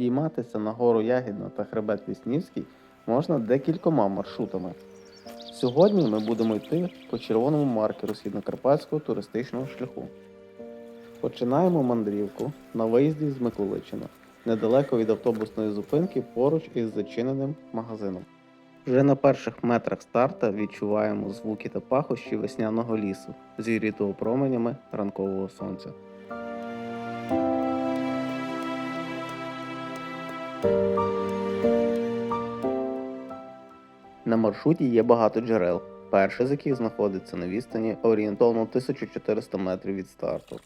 підійматися на гору Ягідна та хребет Ліснівський можна декількома маршрутами. Сьогодні ми будемо йти по червоному маркеру східнокарпатського туристичного шляху. Починаємо мандрівку на виїзді з Миколичина, недалеко від автобусної зупинки поруч із зачиненим магазином. Вже на перших метрах старта відчуваємо звуки та пахощі весняного лісу, зігрітого променями ранкового сонця. На маршруті є багато джерел, перше з яких знаходиться на відстані орієнтовно 1400 метрів від старту.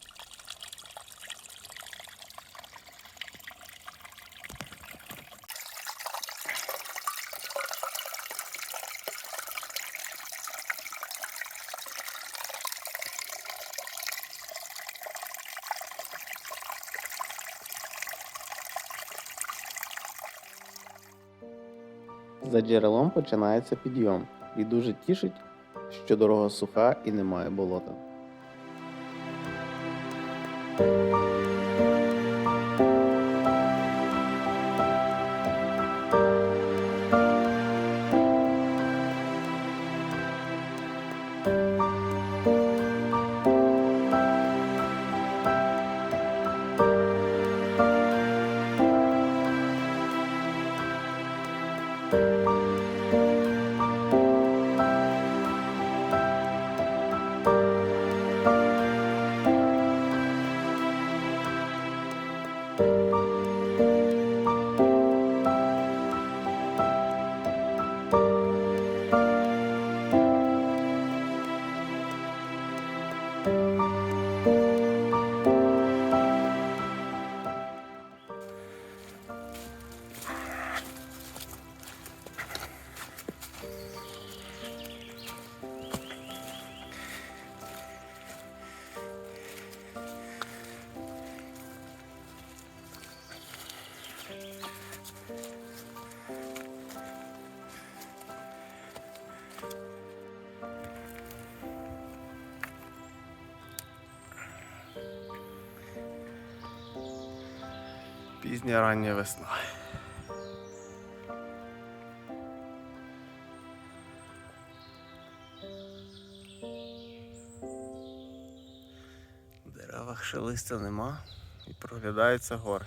Джерелом починається підйом, і дуже тішить, що дорога суха і немає болота. Пізня рання весна. В деревах ще листя нема і проглядаються гори.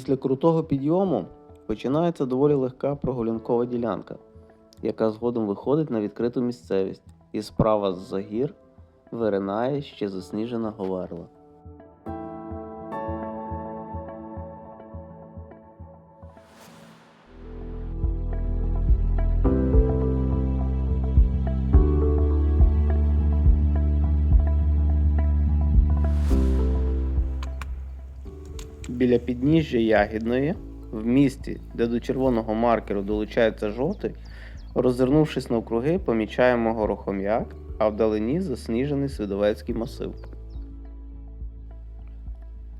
Після крутого підйому починається доволі легка прогулянкова ділянка, яка згодом виходить на відкриту місцевість, і справа з-за гір виринає ще засніжена говерла. Біля підніжжя Ягідної, в місті, де до червоного маркеру долучається жовтий, роззирнувшись навкруги, помічаємо горохом'як, а вдалині засніжений Свідовецький масив.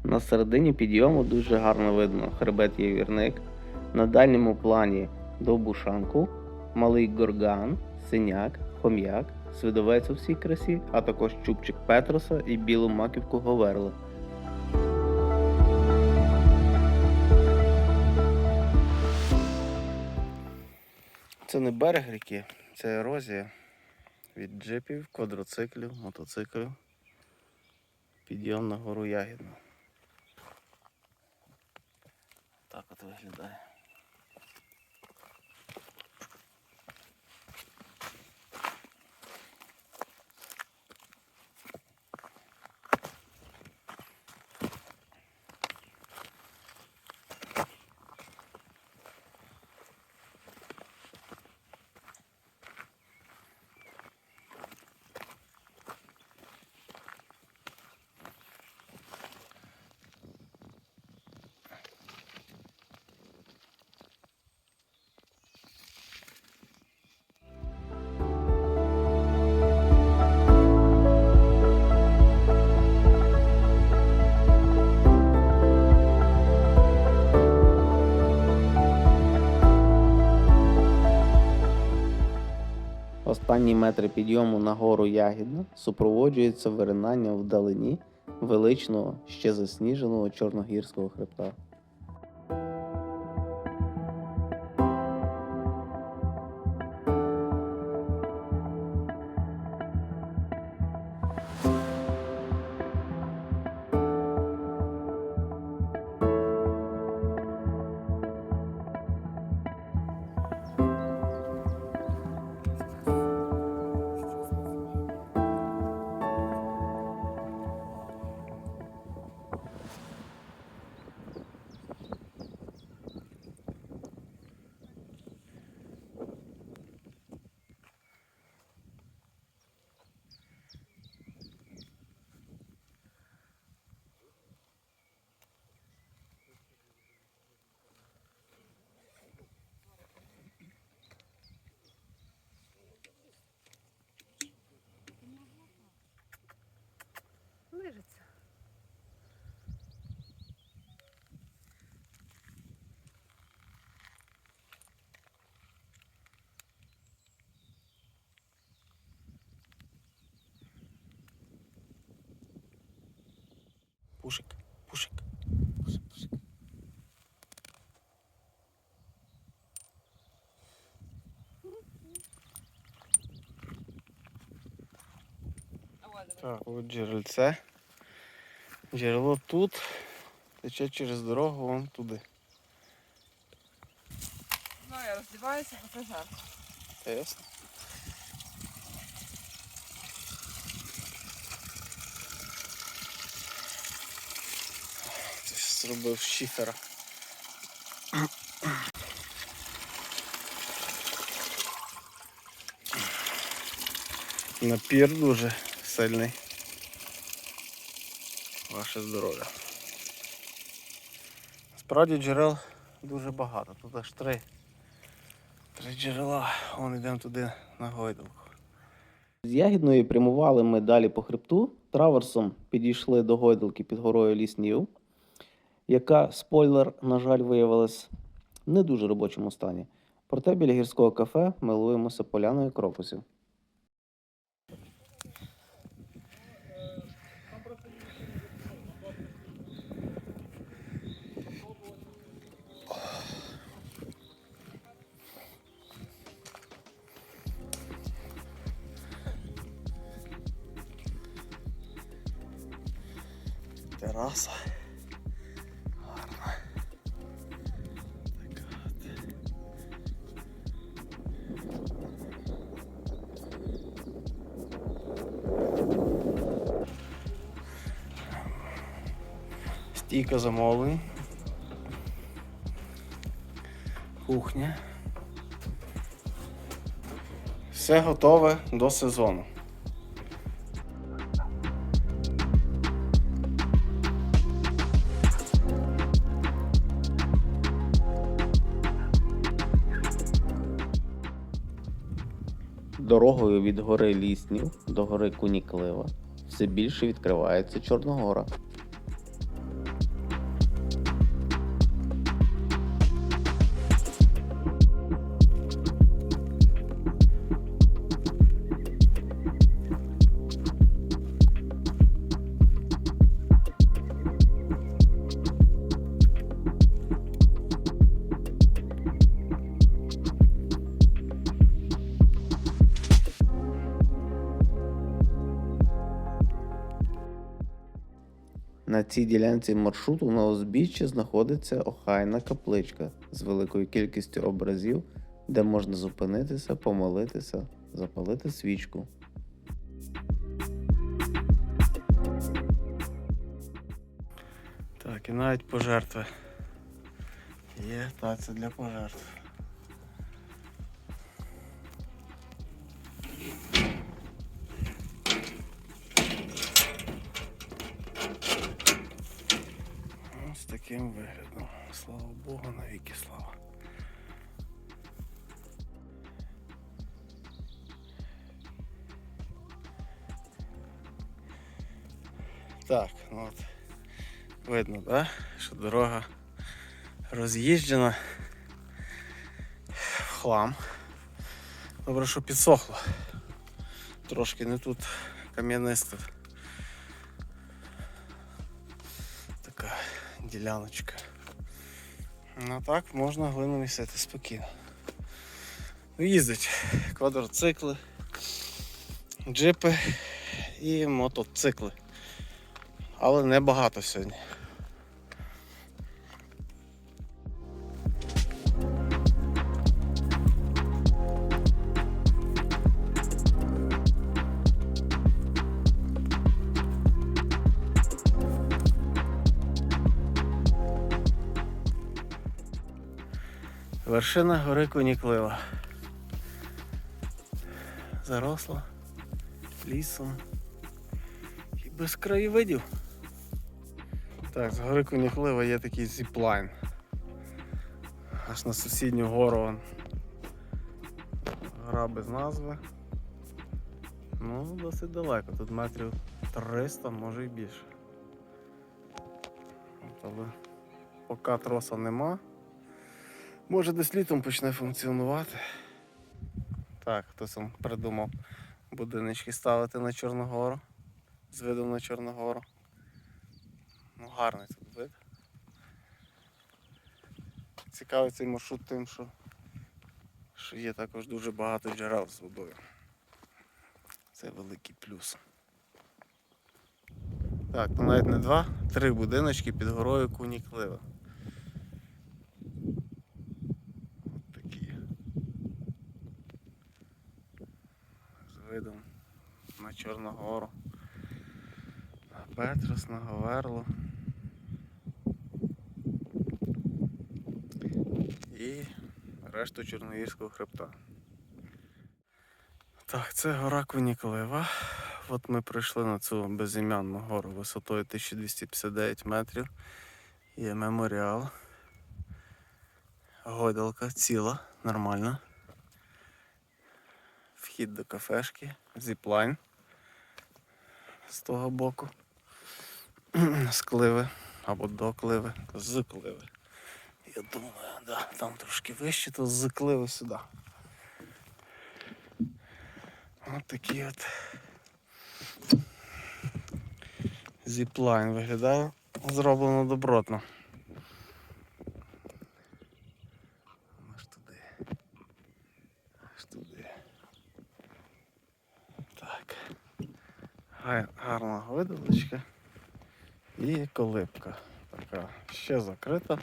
На середині підйому дуже гарно видно хребет Євірник, на дальньому плані Довбушанку, Малий Горган, Синяк, Хом'як, Свідовець у всій красі, а також Чубчик Петроса і Білу Маківку Говерли. Це не берег ріки, це ерозія від джипів, квадроциклів, мотоциклів. Підйом на гору Ягідну. Так от виглядає. Останні метри підйому на гору Ягідна супроводжується виринанням вдалині величного, ще засніженого чорногірського хребта. Пушик, пушик, пушик, пушик. Так, от джерельце. Джерело тут. Тече через дорогу вон туди. Ну, я роздіваюся, поки жарко. Та ясно? Зробив шифера. Напір дуже сильний. Ваше здоров'я. Справді джерел дуже багато. Тут аж три. Три джерела. Вон йдемо туди на гойдалку. З Ягідної прямували ми далі по хребту. Траверсом підійшли до гойдалки під горою ліснів, яка, спойлер, на жаль, виявилась не дуже робочому стані. Проте біля гірського кафе милуємося поляною крокусів. Стійка замовлень. Кухня. Все готове до сезону. Дорогою від гори Ліснів до гори Куніклива все більше відкривається Чорногора. Цій ділянці маршруту на узбіччі знаходиться охайна капличка з великою кількістю образів, де можна зупинитися, помолитися, запалити свічку. Так, і навіть пожертви. Є, так, це для пожертв. Слава Богу, навіки слава. Так, ну от видно, да? що дорога роз'їжджена в хлам. Добре, що підсохло. трошки не тут кам'янисто. Така діляночка. Ну так можна глину місити спокійно. Ну, Їздить квадроцикли, джипи і мотоцикли. Але не багато сьогодні. Вершина гори Куніклива. Заросла лісом і без краєвидів. Так, з гори Куніклива є такий зіплайн. Аж на сусідню гору. Гора без назви. Ну, досить далеко, тут метрів 300, може і більше. Але поки троса нема. Може десь літом почне функціонувати. Так, хтось там придумав будиночки ставити на Чорногору. З видом на Чорногору. Ну, гарний тут вид. Цікавий цей маршрут тим, що, що є також дуже багато джерел з водою. Це великий плюс. Так, ну навіть не два, три будиночки під горою Куніклива. От такі. З видом на Чорногору. На Петрос, на Говерло. І решту Чорногірського хребта. Так, це гора Куніклива. От ми прийшли на цю безім'янну гору висотою 1259 метрів. Є меморіал. Гойдалка ціла, нормальна. Вхід до кафешки, зіплайн з того боку. З кливи або до кливи, з кливи. Я думаю, да, там трошки вище, то з кливи сюди. От такий от зіплайн виглядає зроблено добротно. Аж туди. Аж туди. Так. Гай- Гарна видалочка. І колибка. Така ще закрита.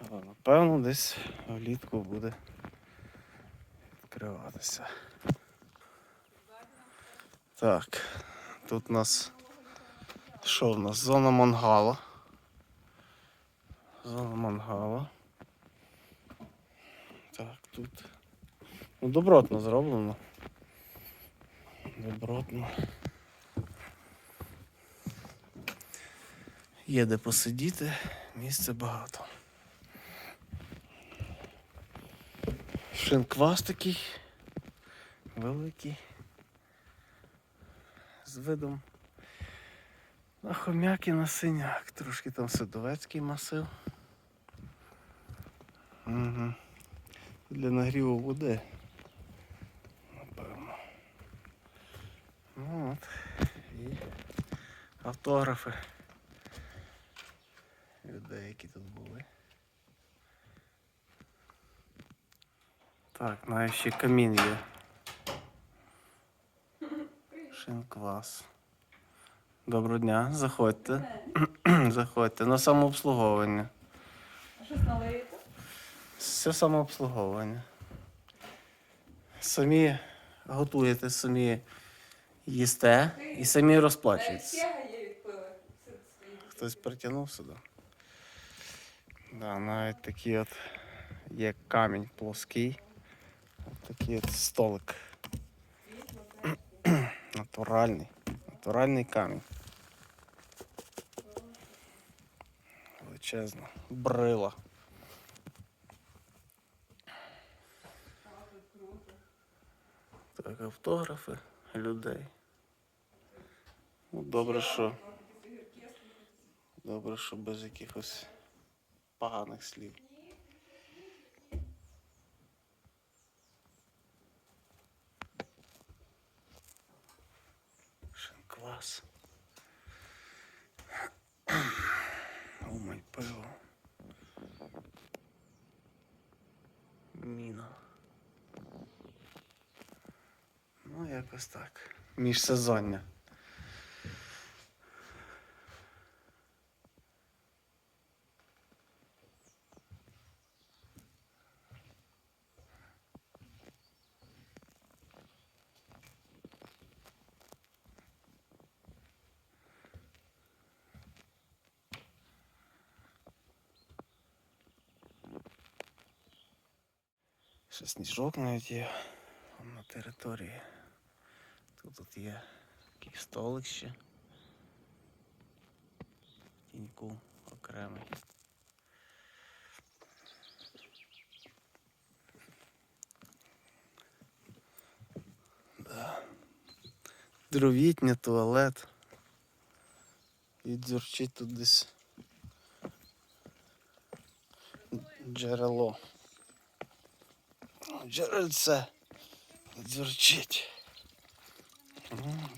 Але напевно десь влітку буде відкриватися. Так, тут у нас що в нас? Зона мангала. Зона мангала. Так, тут. Ну, добротно зроблено. Добротно. Є де посидіти, місця багато. Шинквас такий великий. З видом на хом'як і на синяк. Трошки там садовецький масив. Угу. Для нагріву води. Напевно. Ну от. І автографи. Людей, які тут були. Так, навіть ще камін є. Шинквас. Доброго дня, заходьте. заходьте на самообслуговування. А щось налиєте? Все самообслуговування. Самі готуєте, самі їсте і самі відпили. Хтось притягнув сюди. Да, навіть такий от є камінь плоский. От такий от столик. Натуральний. Натуральний камінь. Величезно. Брила. Так, автографи людей. Ну, добре, що. Добре, що без якихось поганих слів. О май пиво. Міна. Ну, якось так. Міжсезоння. Ще сніжок навіть є на території. Тут, тут є такий столик ще. Тіньку окремий. Да. Дровітня, туалет. І дзюрчить тут десь джерело. Джерельце дзюрчить.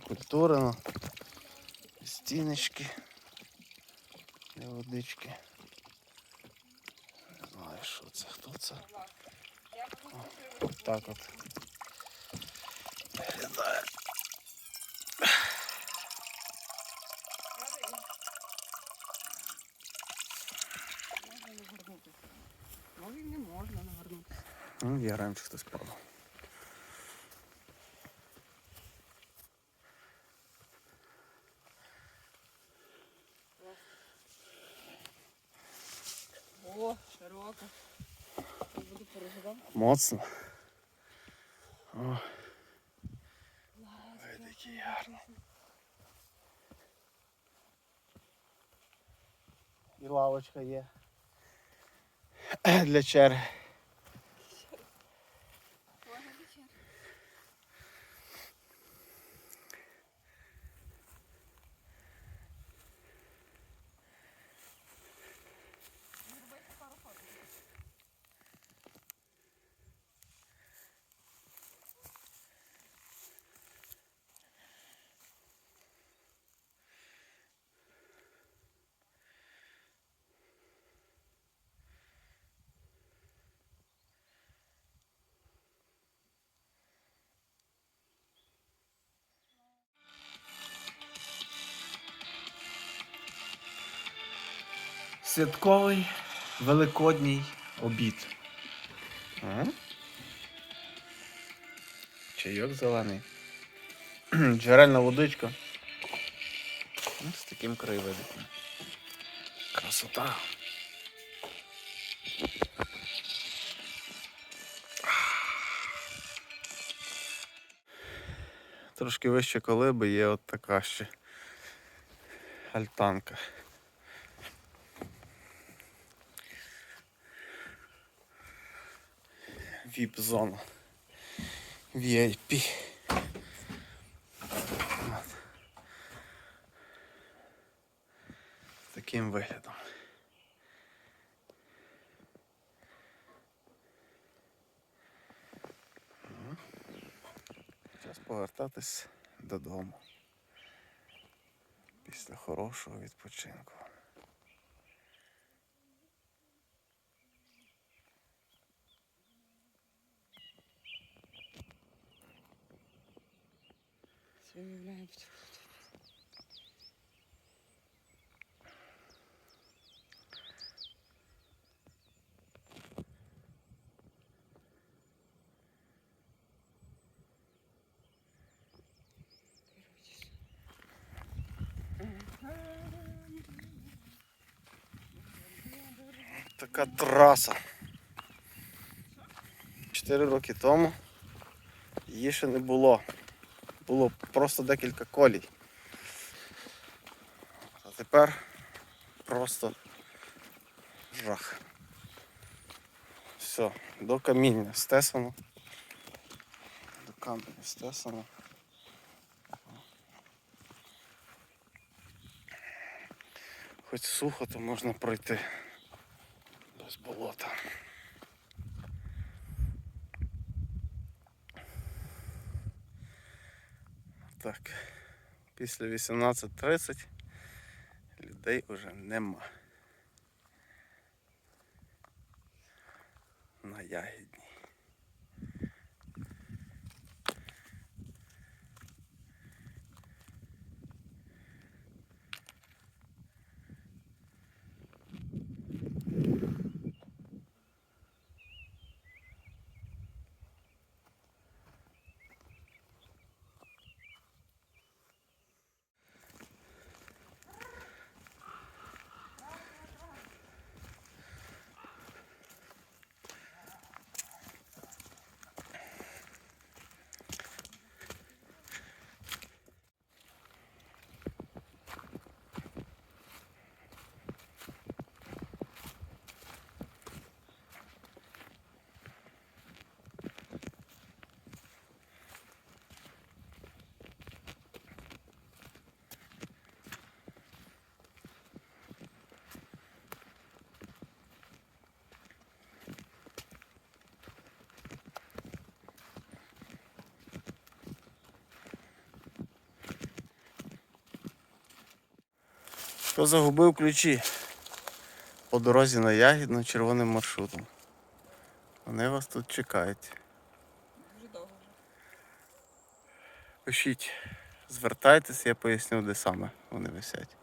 Культурно. Стіночки для водички. Не знаю, що це, хто це. О, так от. Виглядає. Можна нагорнутися. Ну і не можна нагорнутися. Ну, я раніше хтось падав. О, широко. Я буду переживати. Моцно. О. Ой, такий гарний. І лавочка є. Для черги. Святковий великодній обід. А? Чайок зелений. Джерельна водичка. Ну, З таким краєвидиком. Красота. Трошки вище колиби є от така ще альтанка. VIP-зона. VIP. От. З Таким виглядом. Час повертатись додому. Після хорошого відпочинку. Все уявляємо. Така траса. Чотири роки тому її ще не було. Було просто декілька колій. А тепер просто жах. Все, до каміння стесано. До каменю стесано. Хоч сухо, то можна пройти без болота. Так, Після 18.30 людей уже нема. На ягідні. Хто загубив ключі по дорозі на ягідно червоним маршрутом. Вони вас тут чекають. Дуже довго вже. Пишіть, звертайтеся, я поясню, де саме вони висять.